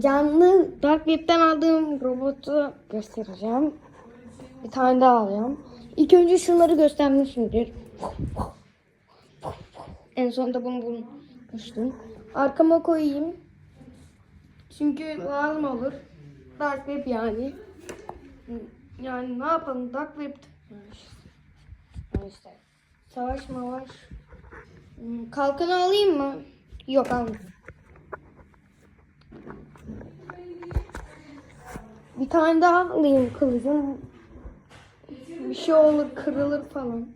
canlı Dark Web'den aldığım robotu göstereceğim. Bir tane daha alacağım. İlk önce şunları göstermişimdir. En sonunda bunu bulmuştum. Arkama koyayım. Çünkü lazım olur. Dark Web yani. Yani ne yapalım Dark Web. İşte. Savaş mavaş. Hmm, Kalkanı alayım mı? Yok almayayım. Bir tane daha alayım kılıcım. Bir şey olur kırılır falan.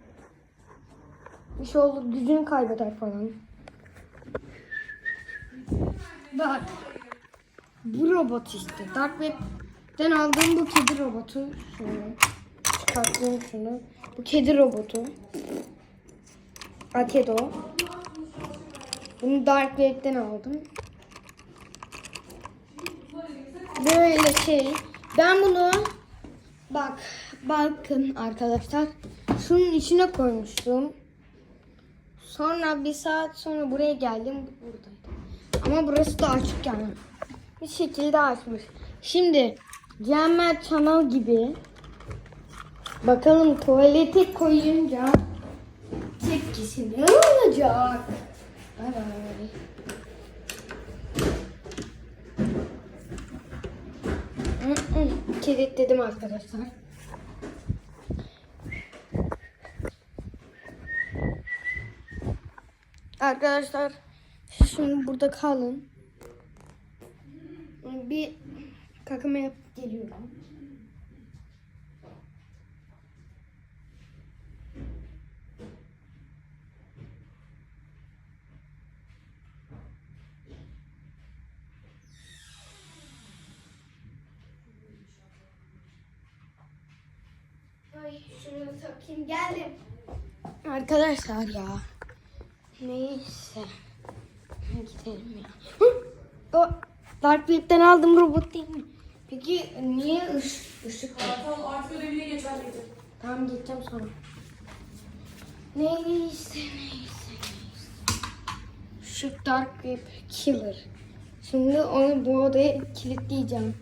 Bir şey olur gücünü kaybeder falan. Bak. Bu robot işte. Dark Web'den aldığım bu kedi robotu. Şöyle. Çıkarttım şunu. Bu kedi robotu. Akedo. Bunu Dark Web'den aldım. Böyle şey. Ben bunu bak bakın arkadaşlar şunun içine koymuştum. Sonra bir saat sonra buraya geldim buradaydı. Ama burası da açık yani. Bir şekilde açmış. Şimdi Cemmer Channel gibi bakalım tuvalete koyunca tepkisi ne olacak? Bay. Kilitledim arkadaşlar. Arkadaşlar şimdi burada kalın. Bir kakama yapıp geliyorum. Takayım geldim. Arkadaşlar ya. Neyse. Gidelim ya. O Dark Web'den aldığım robot değil mi? Peki niye ışık, ışık var? Tamam artık ödevine geç halledin. Tamam gideceğim sonra. Neyse neyse neyse. Şu Dark Web Killer. Şimdi onu bu odaya kilitleyeceğim.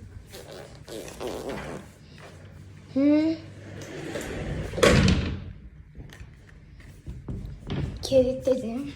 Hı. Anam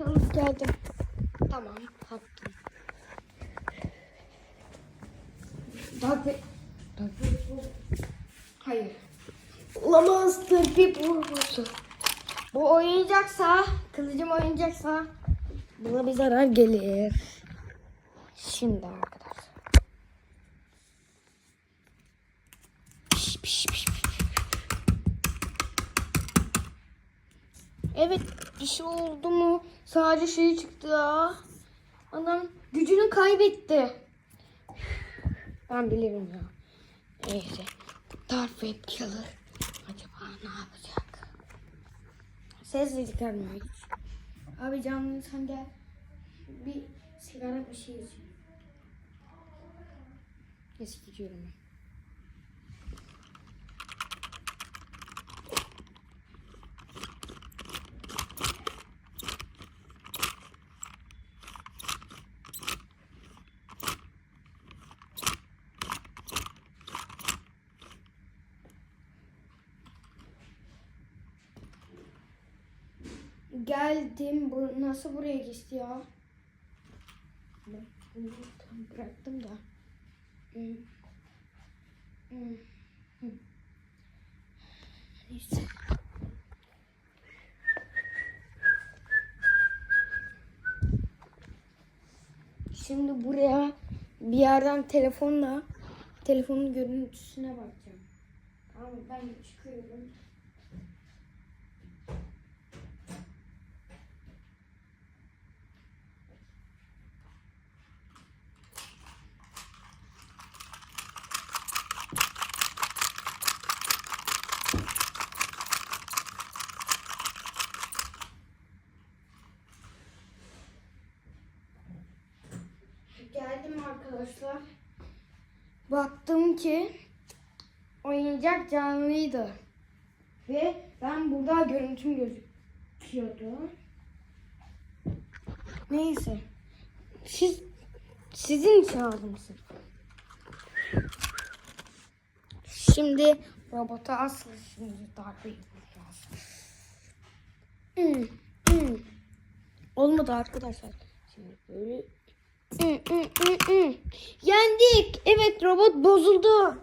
Ben çalıp geldim. Tamam. Darbe... Darbe... Hayır. Olamaz darbe vurması. Bu oynayacaksa, kılıcım oynayacaksa buna bir zarar gelir. Şimdi arkadaşlar. Piş, piş, piş, Evet bir şey oldu mu? Sadece şey çıktı ya. Anam gücünü kaybetti. Ben bilirim ya. Neyse. Dark Web Killer. Acaba ne yapacak? Ses çıkarmıyor hiç. Abi canlı sen gel. Bir sigara bir şey iç. Neyse gidiyorum ben. Geldim. Bu nasıl buraya geçti ya? Ben bunu tam bıraktım da. Neyse. Şimdi buraya bir yerden telefonla telefonun görüntüsüne bakacağım. Tamam ben çıkıyorum. Geldim arkadaşlar. Baktım ki oyuncak canlıydı. Ve ben burada görüntüm gözüküyordu. Neyse. Siz sizin için aldım. Şimdi robota asıl şimdi darbe yapacağız. Olmadı arkadaşlar. Şimdi böyle Yendik. Evet robot bozuldu.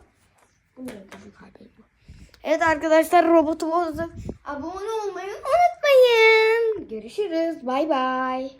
Evet arkadaşlar robotu bozduk. Abone olmayı unutmayın. Görüşürüz. Bay bay.